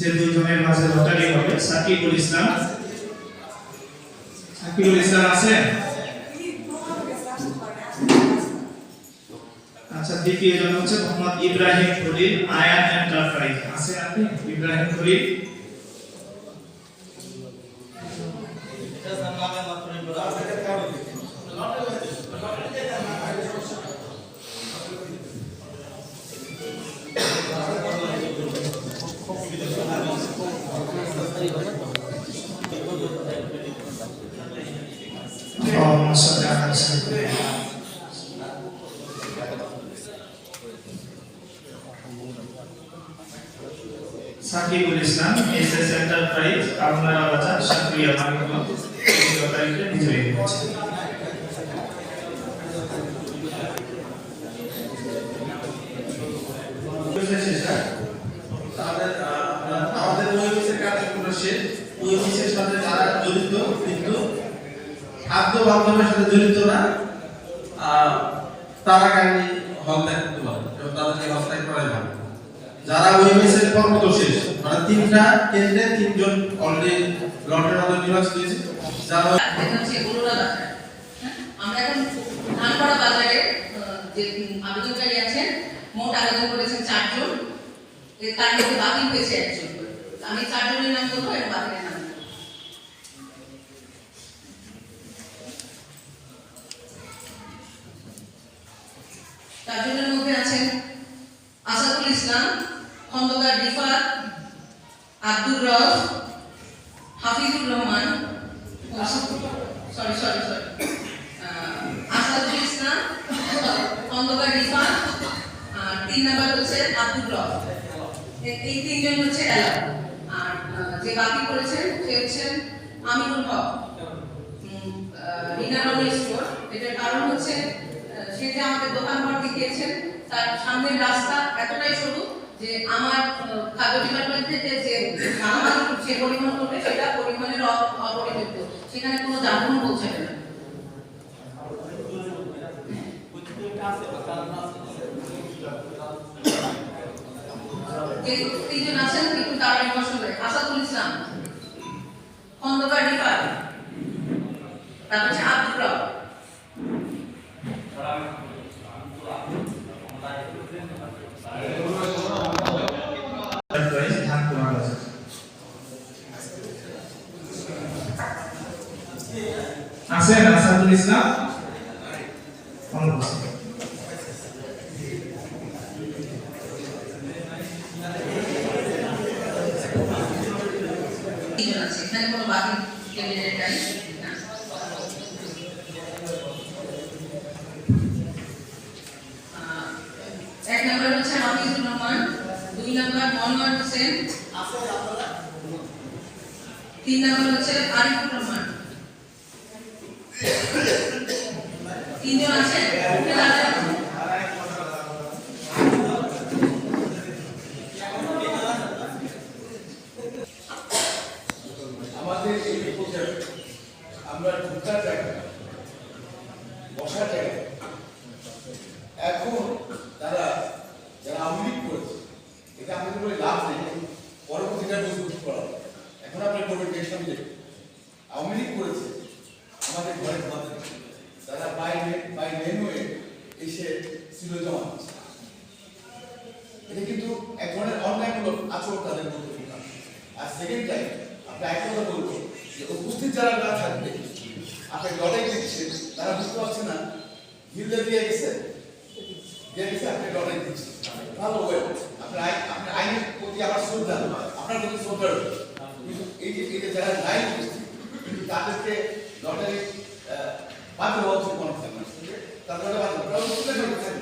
যে দুজনের মাঝে লটারি হবে, সাকিবুল ইসলাম। সাকিবুল ইসলাম আছে? আচ্ছা দ্বিতীয় জন হচ্ছে মোহাম্মদ ইব্রাহিম খলিল, আয়ান এন্টারপ্রাইজ। আছে আপনি? Ibrahim Khalil? Sakibul Islam S S Enterprise Almara বাজার হয়েছে। তাদের আমাদের ওয়েবসাইট সাথে জড়িত, কিন্তু সাথে জড়িত না তারা কাহিনী হলদায় করতে পারে তাদেরকে হস্তায় করাই ভালো। যারা ওয়েবসাইট কর্মত শেষ মানে তিনটা কেন্দ্রে তিনজন অলরেডি লটের মধ্যে নির্বাচিত হয়েছে যারা হচ্ছে হ্যাঁ? আমরা এখন ধানপাড়া বাজারে যে আবেদনকারী আছেন, মোট আবেদন করেছেন চারজন তার মধ্যে হয়েছে একজন আমি চারজনের নাম বলব এবং বাতিলের নাম। চারজনের মধ্যে আছেন Asadul Islam Khandakar Rifat, Abdur Rauf Hafizur Rahman sorry sorry sorry Asadul Islam, Khandakar Rifat, আর তিন নাম্বার হচ্ছে আব্দুর এ- এই তিনজন হচ্ছে এলাকা আর যে বাকি করেছেন সে হচ্ছেন আমিনুল হক। রিনা স্টোর এটার কারণ হচ্ছে সে যে আমাদের দোকান ঘর দেখিয়েছেন, তার সামনের রাস্তা এতটাই সরু যে আমার খাদ্য ডিপার্টমেন্ট থেকে যে মালামাল সে পরিমাণ করবে, সেটা পরিমাণের অ- অপরিযুক্ত সেখানে কোনো যানবাহন পৌঁছাবে না। তিনজন আছেন কিন্তু তারা বিমর্শ করে আসাদুল ইসলাম, খন্দকার রিফাত তারপর হচ্ছে আব্দুর রব এন্টারপ্রাইজ ধানকুমা বাজার আসাদুল ইসলাম এখানে কোনো এক নম্বর হচ্ছে হাফিজুর রহমান, দুই নম্বর মনোয়ার হোসেন, তিন নম্বর হচ্ছে আরিফুর রহমান তিনজন এখন তারা যারা আওয়ামী করেছে, এটা আমাদের বলে লাভ নেই পরবর্তীটা মজবুত করা এখন আপনার করবেন যে সামনে আওয়ামী লীগ করেছে, আমাদের ঘরে ছিল জমা এটা কিন্তু এক ধরনের অন্যায়মূলক আচরণ তাদের মধ্যে ঢুকা আর সেকেন্ড টাইম আপনি এক কথা বলব যে উপস্থিত যারা না থাকবে, আপনি লড়াই দিচ্ছেন, তারা বুঝতে পারছে না হিলদে দিয়ে গেছে। দিয়ে গেছে, আপনি লড়াই দিচ্ছেন। ভালো ওয়েল আপনার আপনার আইনের প্রতি আমার শ্রদ্ধা, আপনার প্রতি শ্রদ্ধা কিন্তু এই যে এই যে যারা নাই উপস্থিত তাদেরকে লটারি বাধ্য হওয়া উচিত মনে হয় তাদের বাধ্য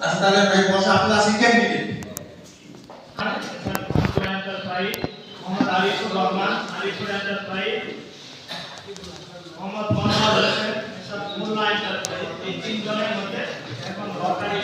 তাহলে ভাই, বসে, আপনারা আছে candidate Mohammad Arifur Rahman Arifur enterprise Mohammad Mohammad Hossain Mollah enterprise এই তিনজনের মধ্যে এখন লটারি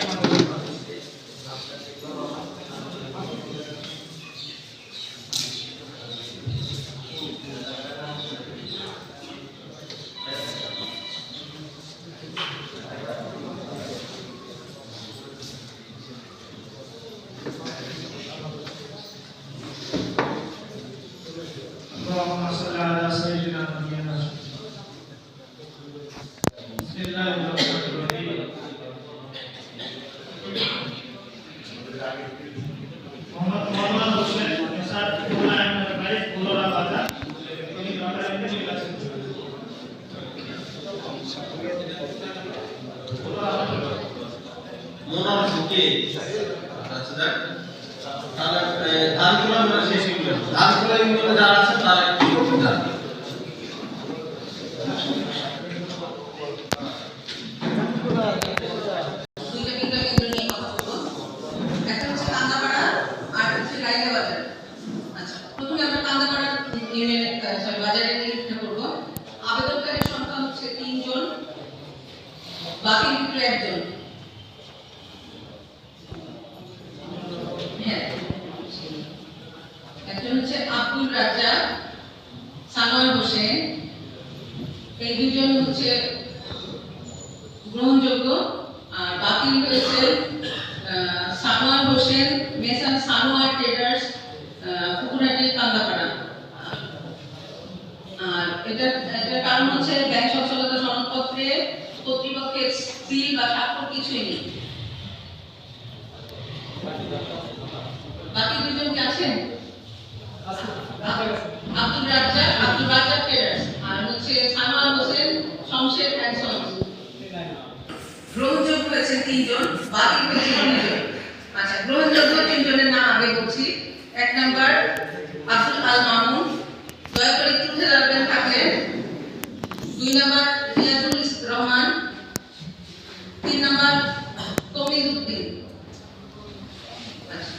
ইউনিয়নের সরি বাজারের নিরীক্ষা করব আবেদনকারীর সংখ্যা হচ্ছে তিনজন বাকি একজন হ্যাঁ একজন হচ্ছে আব্দুল রাজ্জাক সানোয়ার হোসেন। এই দুজন হচ্ছে গ্রহণযোগ্য। আর বাকি রয়েছে সানোয়ার হোসেন, মেসান সানোয়ার, ট্রেডার্স পুকুরাটি কান্দাপাড়া। আর এটা এটার কারণ হচ্ছে ব্যাংক সচ্ছলতা সনদপত্রে কর্তৃপক্ষের সিল বা স্বাক্ষর কিছুই নেই বাকি দুজন কি আছেন আব্দুল রাজ্জাক আব্দুল রাজ্জাক ট্রেডার্স আর হচ্ছে সানোয়ার হোসেন শমশের অ্যান্ড সন্স গ্রহণযোগ্য হয়েছে তিনজন বাকি তিনজন আচ্ছা গ্রহণযোগ্য তিনজনের নাম আগে বলছি। এক নাম্বার আব্দুল আল মামুন। দয়া করে উঠে দাঁড়াবেন থাকলে। দুই নাম্বার রিয়াজুল রহমান। তিন নাম্বার তমিজ উদ্দিন। আচ্ছা।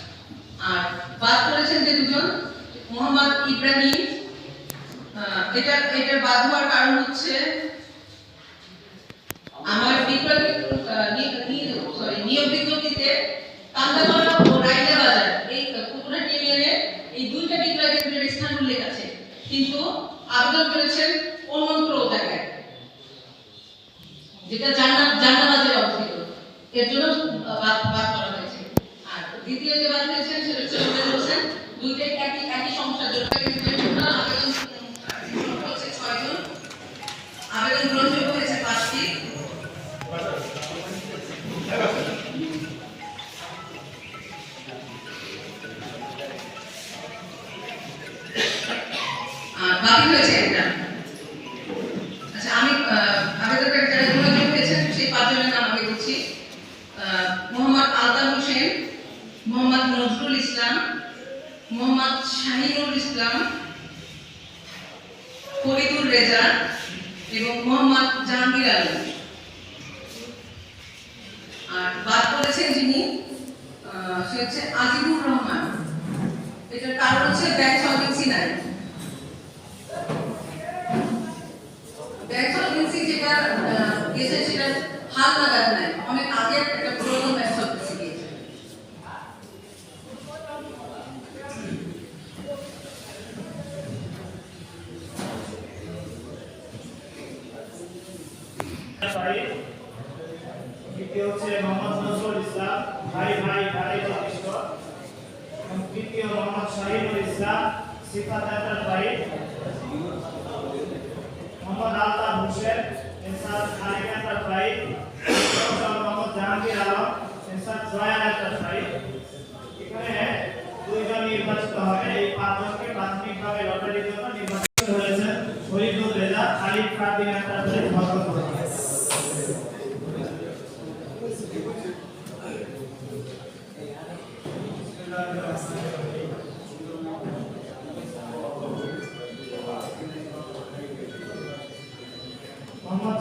আর বাদ করেছেন যে দুজন, মোহাম্মদ ইব্রাহিম। এটা এটার বাদ হওয়ার কারণ হচ্ছে আমার বিপ্লবী সরি নিয়োগ বিজ্ঞপ্তিতে কান্দাপাড়া ও বাজার এই কুকুরা ইউনিয়নে এই দুইটা বিক্রয় স্থান উল্লেখ আছে। কিন্তু আবেদন করেছেন জায়গায়, যেটা জান্নাত জান্নাবাজের অবস্থিত। এর জন্য বাদ বাদ করা হয়েছে। আর দ্বিতীয় যে বাদ হয়েছেন সেটা হচ্ছে দুইটাই একই একই কেন্দ্রের জন্য আবেদন বাকি হয়েছে একটা। আচ্ছা আমি আবেদনকারী যারা গ্রহণযোগ্য হয়েছেন সেই পাঁচজনের নাম আমি বলছি মোহাম্মদ আলতাফ হোসেন, মোহাম্মদ নজরুল ইসলাম, মোহাম্মদ শাহিনুর ইসলাম ফরিদুর রেজা এবং মোহাম্মদ জাহাঙ্গীর আলম। আর বাদ করেছেন যিনি সে হচ্ছে আজিবুর রহমান। এটার কারণ হচ্ছে ব্যাংক সলভেন্সি নাই ব্যাংক সলভেন্সি যেটা আহ, গেছে সেটা হাল লাগাতে নাই অনেক আগে একটা পুরোনো ব্যাংক সলভেন্সি গিয়েছে শহীদ। দ্বিতীয় হচ্ছে মোহাম্মদ নজরুল ইসলাম ভাই ভাই ভাই যথেষ্ট এবং তৃতীয় মোহাম্মদ শাহিনুল ইসলাম সিফাত এন্টারপ্রাইজ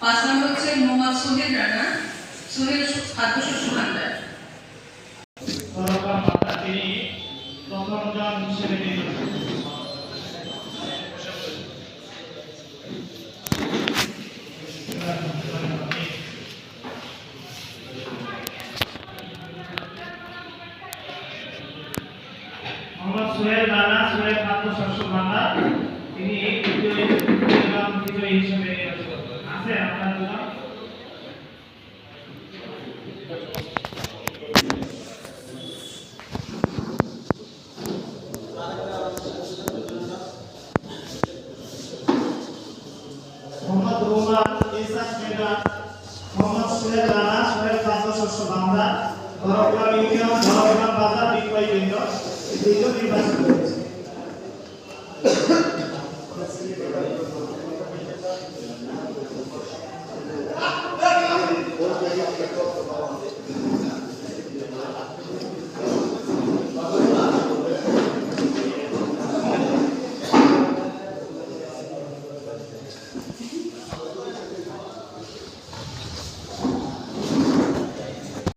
পাঁচ নম্বর হচ্ছে মোহাম্মদ সোহেল রানা সোহেল খাদ্যশস্য ভান্ডার। তিনি প্রথমজন হিসেবে